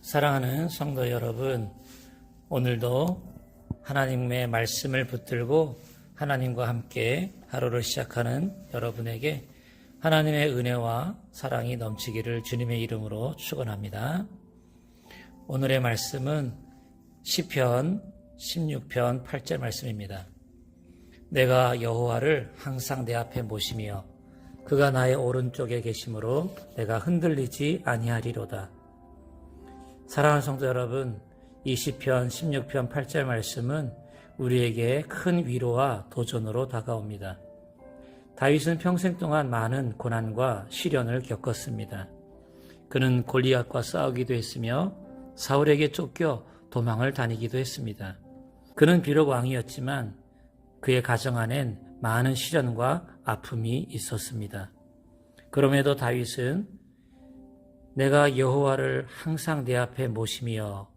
사랑하는 성도 여러분, 오늘도 하나님의 말씀을 붙들고 하나님과 함께 하루를 시작하는 여러분에게 하나님의 은혜와 사랑이 넘치기를 주님의 이름으로 축원합니다. 오늘의 말씀은 시편 16편 8절 말씀입니다. 내가 여호와를 항상 내 앞에 모시며 그가 나의 오른쪽에 계심으로 내가 흔들리지 아니하리로다. 사랑하는 성도 여러분, 이 시편 16편 8절 말씀은 우리에게 큰 위로와 도전으로 다가옵니다. 다윗은 평생 동안 많은 고난과 시련을 겪었습니다. 그는 골리앗과 싸우기도 했으며 사울에게 쫓겨 도망을 다니기도 했습니다. 그는 비록 왕이었지만 그의 가정 안엔 많은 시련과 아픔이 있었습니다. 그럼에도 다윗은 내가 여호와를 항상 내 앞에 모시며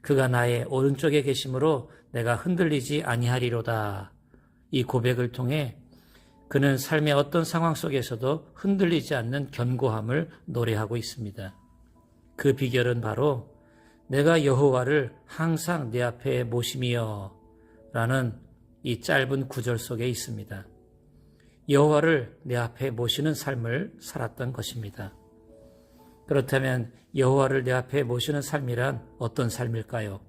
그가 나의 오른쪽에 계심으로 내가 흔들리지 아니하리로다. 이 고백을 통해 그는 삶의 어떤 상황 속에서도 흔들리지 않는 견고함을 노래하고 있습니다. 그 비결은 바로 내가 여호와를 항상 내 앞에 모시며 라는 이 짧은 구절 속에 있습니다. 여호와를 내 앞에 모시는 삶을 살았던 것입니다. 그렇다면 여호와를 내 앞에 모시는 삶이란 어떤 삶일까요?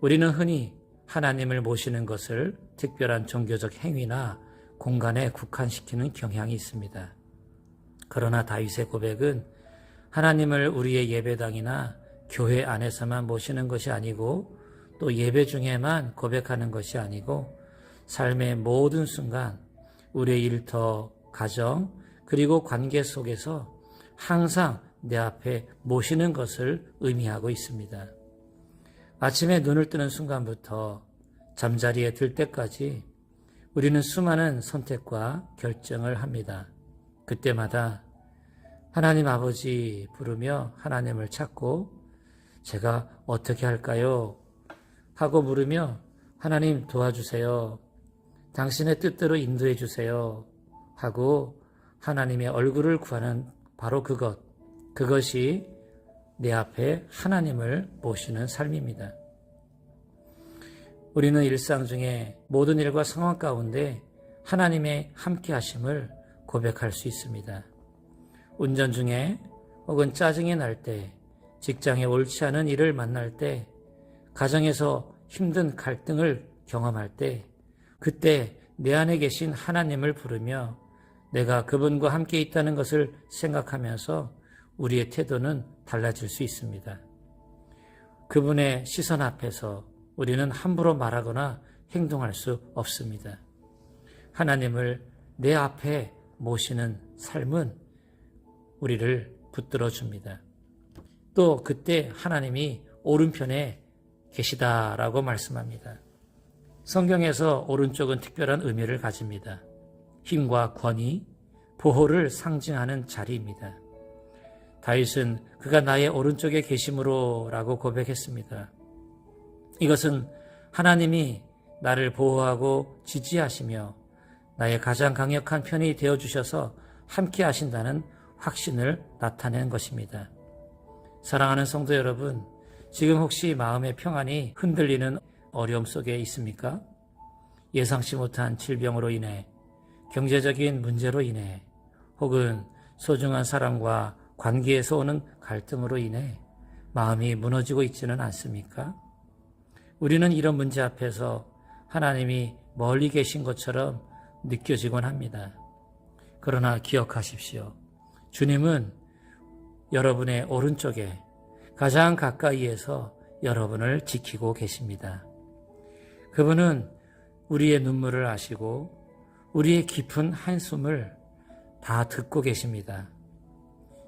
우리는 흔히 하나님을 모시는 것을 특별한 종교적 행위나 공간에 국한시키는 경향이 있습니다. 그러나 다윗의 고백은 하나님을 우리의 예배당이나 교회 안에서만 모시는 것이 아니고 또 예배 중에만 고백하는 것이 아니고 삶의 모든 순간 우리의 일터, 가정, 그리고 관계 속에서 항상 내 앞에 모시는 것을 의미하고 있습니다. 아침에 눈을 뜨는 순간부터 잠자리에 들 때까지 우리는 수많은 선택과 결정을 합니다. 그때마다 하나님 아버지 부르며 하나님을 찾고 제가 어떻게 할까요? 하고 물으며 하나님 도와주세요. 당신의 뜻대로 인도해 주세요. 하고 하나님의 얼굴을 구하는 바로 그것. 그것이 내 앞에 하나님을 모시는 삶입니다. 우리는 일상 중에 모든 일과 상황 가운데 하나님의 함께 하심을 고백할 수 있습니다. 운전 중에 혹은 짜증이 날 때, 직장에 옳지 않은 일을 만날 때, 가정에서 힘든 갈등을 경험할 때, 그때 내 안에 계신 하나님을 부르며 내가 그분과 함께 있다는 것을 생각하면서 우리의 태도는 달라질 수 있습니다. 그분의 시선 앞에서 우리는 함부로 말하거나 행동할 수 없습니다. 하나님을 내 앞에 모시는 삶은 우리를 붙들어 줍니다. 또 그때 하나님이 오른편에 계시다라고 말씀합니다. 성경에서 오른쪽은 특별한 의미를 가집니다. 힘과 권위, 보호를 상징하는 자리입니다. 다윗은 그가 나의 오른쪽에 계심으로라고 고백했습니다. 이것은 하나님이 나를 보호하고 지지하시며 나의 가장 강력한 편이 되어 주셔서 함께 하신다는 확신을 나타낸 것입니다. 사랑하는 성도 여러분, 지금 혹시 마음의 평안이 흔들리는 어려움 속에 있습니까? 예상치 못한 질병으로 인해 경제적인 문제로 인해 혹은 소중한 사람과 관계에서 오는 갈등으로 인해 마음이 무너지고 있지는 않습니까? 우리는 이런 문제 앞에서 하나님이 멀리 계신 것처럼 느껴지곤 합니다. 그러나 기억하십시오. 주님은 여러분의 오른쪽에 가장 가까이에서 여러분을 지키고 계십니다. 그분은 우리의 눈물을 아시고 우리의 깊은 한숨을 다 듣고 계십니다.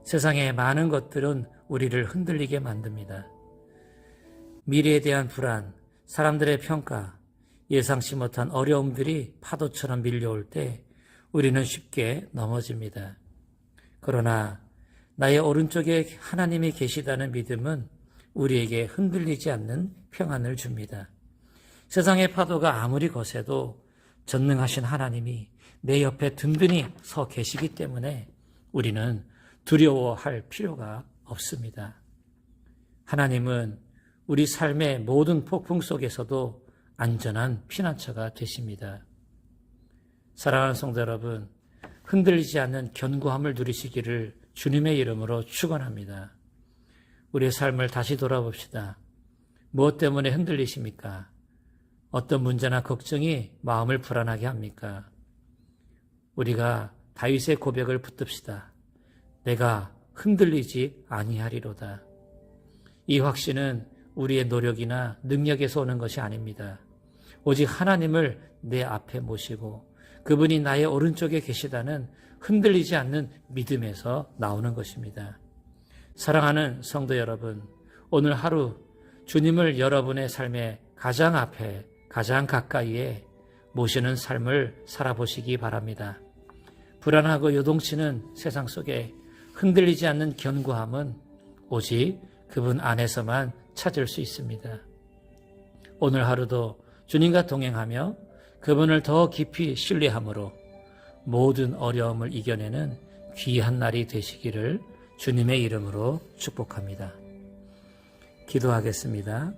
세상의 많은 것들은 우리를 흔들리게 만듭니다. 미래에 대한 불안, 사람들의 평가, 예상치 못한 어려움들이 파도처럼 밀려올 때 우리는 쉽게 넘어집니다. 그러나 나의 오른쪽에 하나님이 계시다는 믿음은 우리에게 흔들리지 않는 평안을 줍니다. 세상의 파도가 아무리 거세도 전능하신 하나님이 내 옆에 든든히 서 계시기 때문에 우리는 두려워할 필요가 없습니다. 하나님은 우리 삶의 모든 폭풍 속에서도 안전한 피난처가 되십니다. 사랑하는 성도 여러분, 흔들리지 않는 견고함을 누리시기를 주님의 이름으로 축원합니다. 우리의 삶을 다시 돌아봅시다. 무엇 때문에 흔들리십니까? 어떤 문제나 걱정이 마음을 불안하게 합니까? 우리가 다윗의 고백을 붙듭시다. 내가 흔들리지 아니하리로다. 이 확신은 우리의 노력이나 능력에서 오는 것이 아닙니다. 오직 하나님을 내 앞에 모시고 그분이 나의 오른쪽에 계시다는 흔들리지 않는 믿음에서 나오는 것입니다. 사랑하는 성도 여러분, 오늘 하루 주님을 여러분의 삶의 가장 앞에, 가장 가까이에 모시는 삶을 살아보시기 바랍니다. 불안하고 요동치는 세상 속에 흔들리지 않는 견고함은 오직 그분 안에서만 찾을 수 있습니다. 오늘 하루도 주님과 동행하며 그분을 더 깊이 신뢰함으로 모든 어려움을 이겨내는 귀한 날이 되시기를 주님의 이름으로 축복합니다. 기도하겠습니다.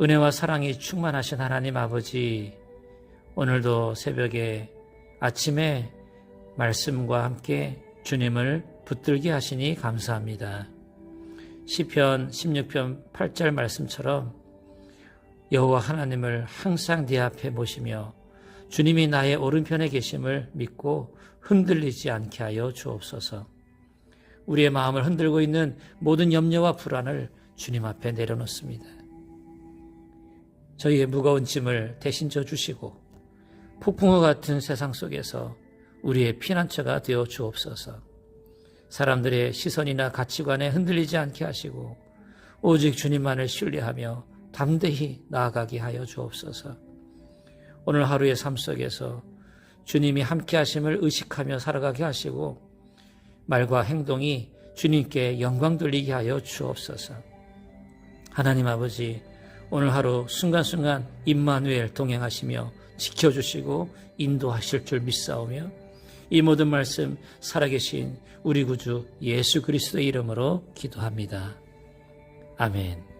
은혜와 사랑이 충만하신 하나님 아버지, 오늘도 새벽에 아침에 말씀과 함께 주님을 붙들게 하시니 감사합니다. 시편 16편 8절 말씀처럼 여호와 하나님을 항상 네 앞에 모시며 주님이 나의 오른편에 계심을 믿고 흔들리지 않게 하여 주옵소서. 우리의 마음을 흔들고 있는 모든 염려와 불안을 주님 앞에 내려놓습니다. 저희의 무거운 짐을 대신 져 주시고 폭풍과 같은 세상 속에서 우리의 피난처가 되어 주옵소서. 사람들의 시선이나 가치관에 흔들리지 않게 하시고 오직 주님만을 신뢰하며 담대히 나아가게 하여 주옵소서. 오늘 하루의 삶 속에서 주님이 함께 하심을 의식하며 살아가게 하시고 말과 행동이 주님께 영광 돌리게 하여 주옵소서. 하나님 아버지, 오늘 하루 순간순간 임마누엘 동행하시며 지켜주시고 인도하실 줄 믿사오며 이 모든 말씀 살아계신 우리 구주 예수 그리스도의 이름으로 기도합니다. 아멘.